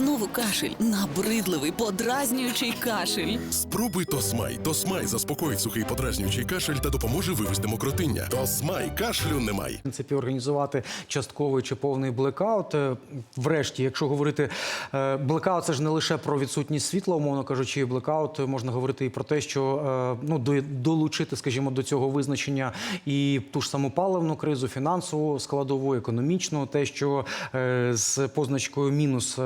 Знову кашель, набридливий, подразнюючий кашель. Спробуй Тосмай. Тосмай заспокоїть сухий подразнюючий кашель та допоможе вивести мокротиння. Тосмай кашлю немає. В принципі, організувати частковий чи повний блекаут. Е, Врешті, якщо говорити е, блекаут, це ж не лише про відсутність світла, умовно кажучи, блекаут е, можна говорити і про те, що ну до- долучити, скажімо, до цього визначення і ту ж саму паливну кризу, фінансову складову, економічну, те, що з позначкою мінус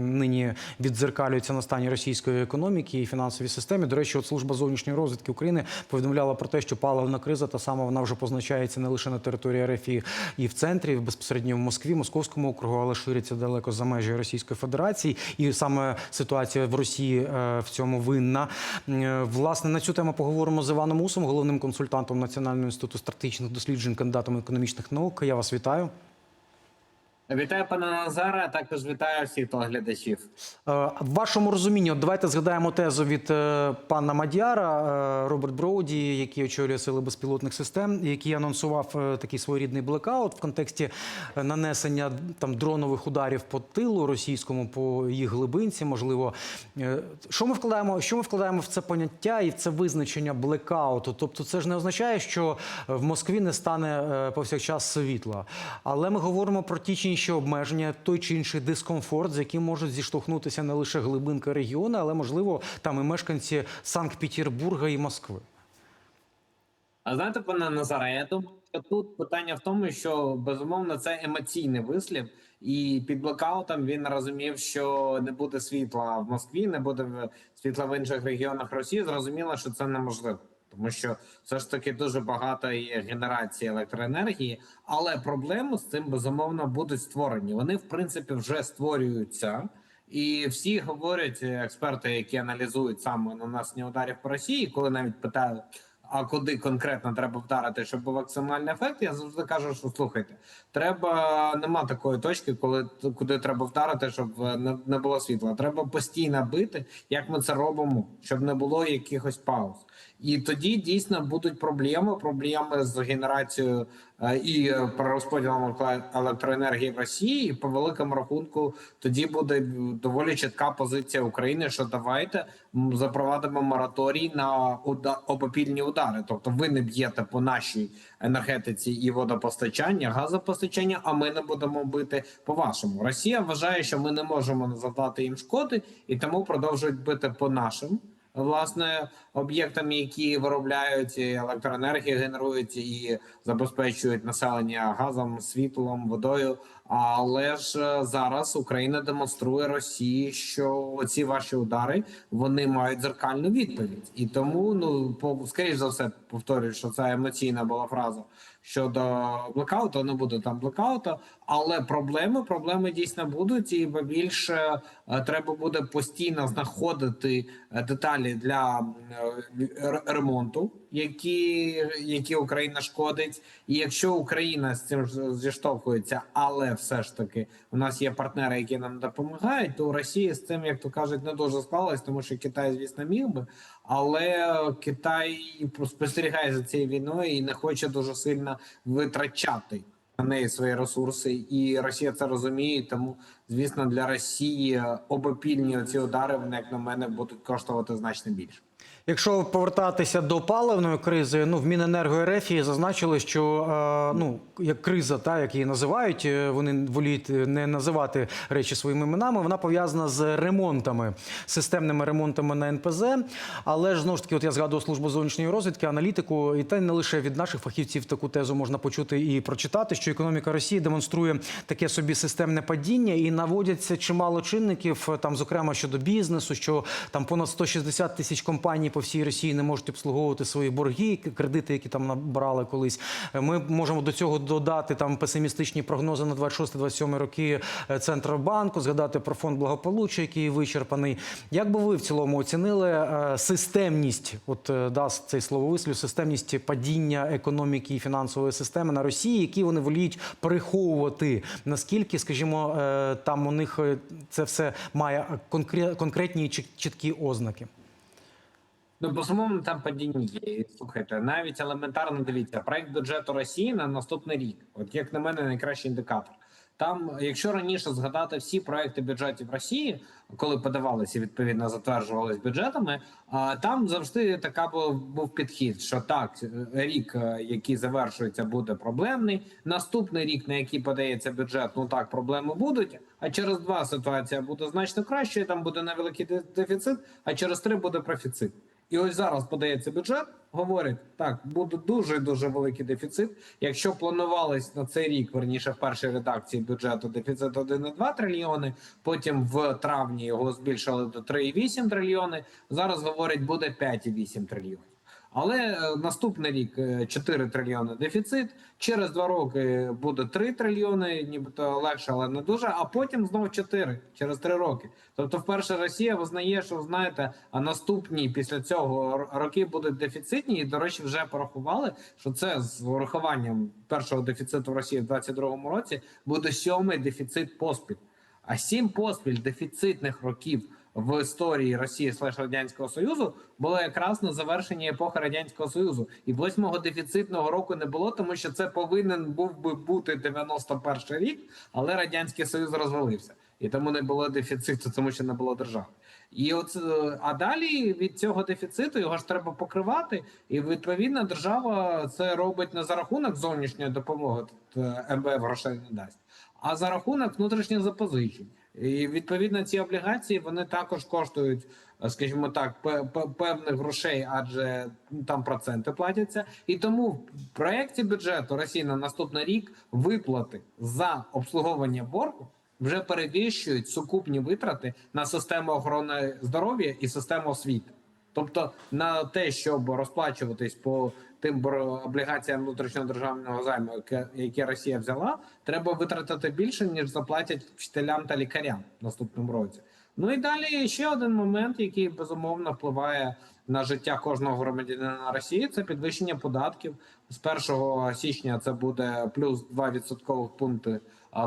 нині віддзеркалюється на стані російської економіки і фінансовій системі. До речі, от служба зовнішньої розвідки України повідомляла про те, що паливна криза та сама вона вже позначається не лише на території РФ і, і в центрі, безпосередньо в Москві, Московському округу, але шириться далеко за межі Російської Федерації. І саме ситуація в Росії е, в цьому винна. Е, Власне, на цю тему поговоримо з Іваном Усом, головним консультантом Національного інституту стратегічних досліджень, кандидатом економічних наук. Я вас вітаю. Вітаю пане Назаре, а також вітаю всіх телеглядачів. Е, В вашому розумінні, от давайте згадаємо тезу від е, пана Мадяра е, Роберт Броуді, який очолює сили безпілотних систем, який анонсував такий своєрідний блекаут в контексті нанесення там дронових ударів по тилу російському, по їх глибинці. Можливо, що ми вкладаємо? Що ми вкладаємо в це поняття і в це визначення блекауту? Тобто, це ж не означає, що в Москві не стане повсякчас світла, але ми говоримо про ті чи інші обмеження, той чи інший дискомфорт, з яким можуть зіштовхнутися не лише глибинка регіону, але можливо там і мешканці Санкт-Петербурга і Москви. А знаєте, пане Назаре, я думаю, що тут питання в тому, що безумовно це емоційний вислів, і під блокаутом він розумів, що не буде світла в Москві, не буде світла в інших регіонах Росії. Зрозуміло, що це неможливо. Тому що все ж таки дуже багато є генерації електроенергії, але проблеми з цим безумовно будуть створені. Вони в принципі вже створюються, і всі говорять експерти, які аналізують саме нанесення ударів по Росії, коли навіть питають. А куди конкретно треба вдарити, щоб був максимальний ефект? Я завжди кажу, що слухайте, треба нема такої точки, коли куди треба вдарити, щоб е, не, не було світла. Треба постійно бити, як ми це робимо, щоб не було якихось пауз. І тоді дійсно будуть проблеми. Проблеми з генерацією е, і е, перерозподілом електро- електроенергії в Росії. І по великому рахунку тоді буде доволі чітка позиція України, що давайте запровадимо мораторій на обопільні удари. Тобто, ви не б'єте по нашій енергетиці і водопостачання, газопостачання, а ми не будемо бити по вашому. Росія вважає, що ми не можемо завдати їм шкоди, і тому продовжують бити по нашим. Власне, об'єктам, які виробляють електроенергію, генерують і забезпечують населення газом, світлом, водою. Але ж е, зараз Україна демонструє Росії, що ці ваші удари вони мають дзеркальну відповідь, і тому ну по скоріш за все повторюю, що це емоційна була фраза щодо блекауту. Не буде там блекаута, але проблеми проблеми дійсно будуть, і більше е, треба буде постійно знаходити е, деталі для е, ремонту, які, які Україна шкодить. І якщо Україна з цим зіштовхується, але все ж таки у нас є партнери, які нам допомагають, то Росії з цим, як то кажуть, не дуже склалось, тому що Китай, звісно, міг би, але Китай спостерігає за цією війною і не хоче дуже сильно витрачати на неї свої ресурси, і Росія це розуміє. Тому, звісно, для Росії обопільні ці удари, вони, як на мене, будуть коштувати значно більше. Якщо повертатися до паливної кризи, ну в Міненерго РФ зазначили, що е, ну як криза, та як її називають, е, вони воліють не називати речі своїми іменами. Вона пов'язана з ремонтами, системними ремонтами на НПЗ. Але ж знову ж таки, от я згадував службу зовнішньої розвідки, аналітику, і та не лише від наших фахівців таку тезу можна почути і прочитати, що економіка Росії демонструє таке собі системне падіння, і наводяться чимало чинників, е, там, зокрема щодо бізнесу, що там понад 160 тисяч компаній по всій Росії не можуть обслуговувати свої борги, кредити, які там набрали колись. Е, Ми можемо до цього додати там песимістичні прогнози на 26-27 роки е, Центробанку, згадати про фонд благополуччя, який вичерпаний. Як би ви в цілому оцінили е, системність, от дасть цей слововислів, системність падіння економіки і фінансової системи на Росії, які вони воліють приховувати? Наскільки, скажімо, там у них це все має конкре- конкретні чіткі ознаки? Ну, безумовно, там падіння є. Слухайте, навіть елементарно дивіться, проект бюджету Росії на наступний рік. От як на мене, найкращий індикатор. Там, якщо раніше згадати всі проекти бюджетів Росії, коли подавалися відповідно затверджувались бюджетами, а там завжди така був, був підхід, що так, рік, е, який завершується, буде проблемний. Наступний рік, на який подається бюджет, ну так, проблеми будуть. А через два ситуація буде значно краще. Там буде невеликий дефіцит, а через три буде профіцит. І ось зараз подається бюджет. Говорять, так буде дуже дуже великий дефіцит. Якщо планувалось на цей рік, верніше в першій редакції бюджету дефіцит 1,2 трильйони. Потім в травні його збільшили до 3,8 трильйони. Зараз говорять, буде 5,8 трильйонів. Але е, наступний рік е, 4 трильйони дефіцит. Через два роки буде 3 трильйони, нібито легше, але не дуже. А потім знов 4 через 3 роки. Тобто, вперше Росія визнає, що знаєте, а наступні після цього роки будуть дефіцитні. І до речі, вже порахували, що це з урахуванням першого дефіциту в Росії в 2022 році буде сьомий дефіцит поспіль. А сім поспіль дефіцитних років в історії Росії слеш радянського союзу було якраз на завершенні епохи радянського союзу, і восьмого дефіцитного року не було, тому що це повинен був би бути 91 рік, але радянський союз розвалився, і тому не було дефіциту, тому що не було держави. І от е, а далі від цього дефіциту його ж треба покривати, і відповідно держава це робить не за рахунок зовнішньої допомоги. Е, МВФ грошей не дасть, а за рахунок внутрішніх запозичень. І відповідно ці облігації вони також коштують, е, скажімо так, пе- пе- певних грошей, адже ну, там проценти платяться. І тому в проєкті бюджету Росії на наступний рік виплати за обслуговування боргу вже перевищують сукупні витрати на систему охорони здоров'я і систему освіти. Тобто на те, щоб розплачуватись по тим облігаціям внутрішнього державного займу, яке, яке Росія взяла, треба витратити більше ніж заплатять вчителям та лікарям в наступному році. Ну і далі ще один момент, який безумовно впливає на життя кожного громадянина Росії, це підвищення податків. З 1 січня це буде плюс 2 відсоткових пункти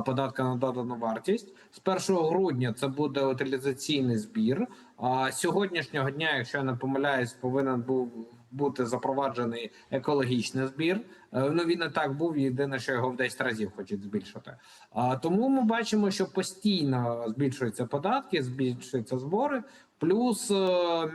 податка на додану вартість. З 1 грудня це буде утилізаційний збір. А сьогоднішнього дня, якщо я не помиляюсь, повинен був бути запроваджений екологічний збір. Е, Ну він не так був. Єдине, що його в 10 разів хочуть збільшити. А тому ми бачимо, що постійно збільшуються податки, збільшуються збори. Плюс, е,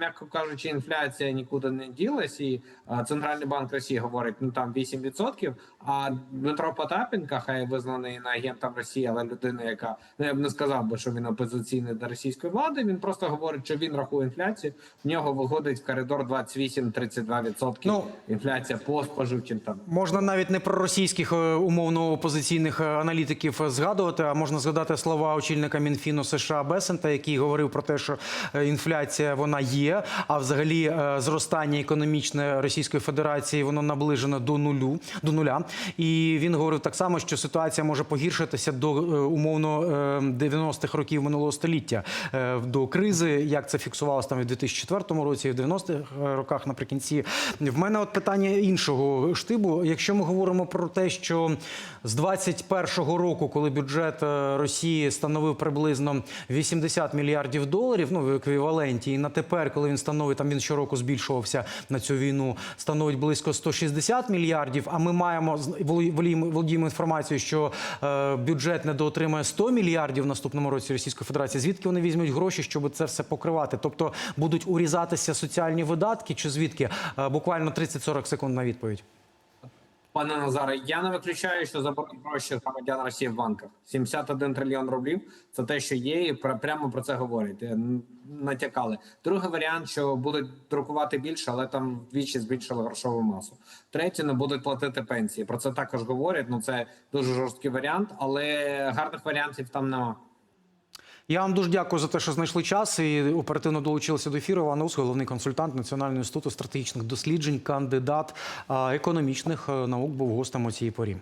м'яко кажучи, інфляція нікуди не ділась, і е, центральний банк Росії говорить, ну там 8%, А Дмитро Потапенко, хай визнаний на агентом Росії, але людина, яка ну я б не сказав би, що він опозиційний до російської влади. Він просто говорить, що він рахує інфляцію. В нього виходить в коридор 28-32%. Ну, інфляція по споживчим там. Можна навіть не про російських е, умовно опозиційних аналітиків згадувати, а можна згадати слова очільника Мінфіну США Бесента, який говорив про те, що е, інфляція вона є, а взагалі е, зростання економічне Російської Федерації воно наближено до нулю до нуля. І він говорив так само, що ситуація може погіршитися до е, умовно е, 90-х років минулого століття е, до кризи, як це фіксувалося там в 2004 році, і в 90-х роках наприкінці. В мене от питання іншого штибу. Якщо ми говоримо про те, що з 21-го року, коли бюджет е, Росії становив приблизно 80 мільярдів доларів, ну в еквіваленті, і на тепер, коли він становить там він щороку збільшувався на цю війну, становить близько 160 мільярдів. А ми маємо володіємо інформацією, що е, бюджет недоотримає 100 мільярдів в наступному році Російської Федерації. Звідки вони візьмуть гроші, щоб це все покривати? Тобто будуть урізатися соціальні видатки, чи звідки? Е, буквально 30-40 секунд на відповідь. Пане Назаре, я не виключаю, що заберуть гроші громадян Росії в банках. 71 трильйон рублів це те, що є, і пр- прямо про це говорять. Е, Натякали. Другий варіант, що будуть друкувати більше, але там вдвічі збільшили грошову масу. Третє, не будуть платити пенсії. Про це також говорять. Ну це дуже жорсткий варіант, але гарних варіантів там нема. Я вам дуже дякую за те, що знайшли час і оперативно долучилися до ефіру. Іван Ус, головний консультант Національного інституту стратегічних досліджень, кандидат економічних е, наук, був гостем у цій порі.